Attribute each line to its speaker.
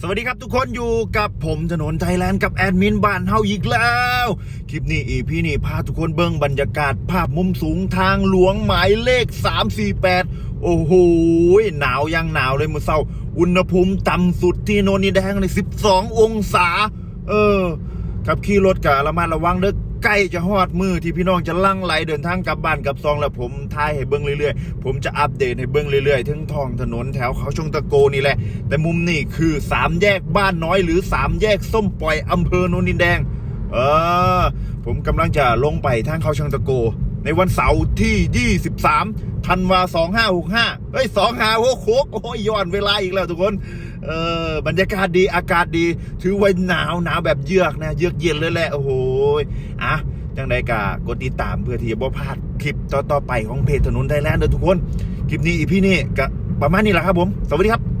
Speaker 1: สวัสดีครับทุกคนอยู่กับผมถนนไทยแลนด์กับแอดมินบ้านเฮาอีกแล้ว คลิปนี้อีพี่นี่พาทุกคนเบิ้งบรรยากาศภาพมุมสูงทางหลวงหมายเลข 348 โอ้โหหนาวยังหนาวเลยมือเศร้า อุณหภูมิต่ำสุดที่โนนนี่แดงใน12 องศา เออขับขี่รถกะระมัดระวังเด้อ ใกล้จะฮอดมือที่พี่น้องจะลั่งไหลเดินทางกลับบ้านกลับซองแล้วผมทายให้เบิ้งเรื่อยๆ ผมจะอัปเดตให้เบิ้งเรื่อยๆ ถึงท้องถนนแถวเขาชงตะโกนี่แหละ แต่มุมนี่คือสามแยกบ้านน้อยหรือสามแยกส้มปล่อยอำเภอโนนดินแดง เออ ผมกำลังจะลงไปทางเขาชงตะโก ในวันเสาร์ที่ 23ธันวา2565เฮ้ย2566โอ้ยย้อนเวลาอีกแล้วทุกคน เออบรรยากาศดีอากาศดี ถือว่าหนาวหนาวแบบเยือกนะเยือกเย็นเลยแหละโอ้โหอะจังใดกากดติดตามเพื่อที่จะบ่พลาดคลิปต่อๆไปของเพจถนนไทยแลนด์เด้อทุกคน คลิปนี้อีพี่นี่ก็ประมาณนี้แหละครับผม สวัสดีครับ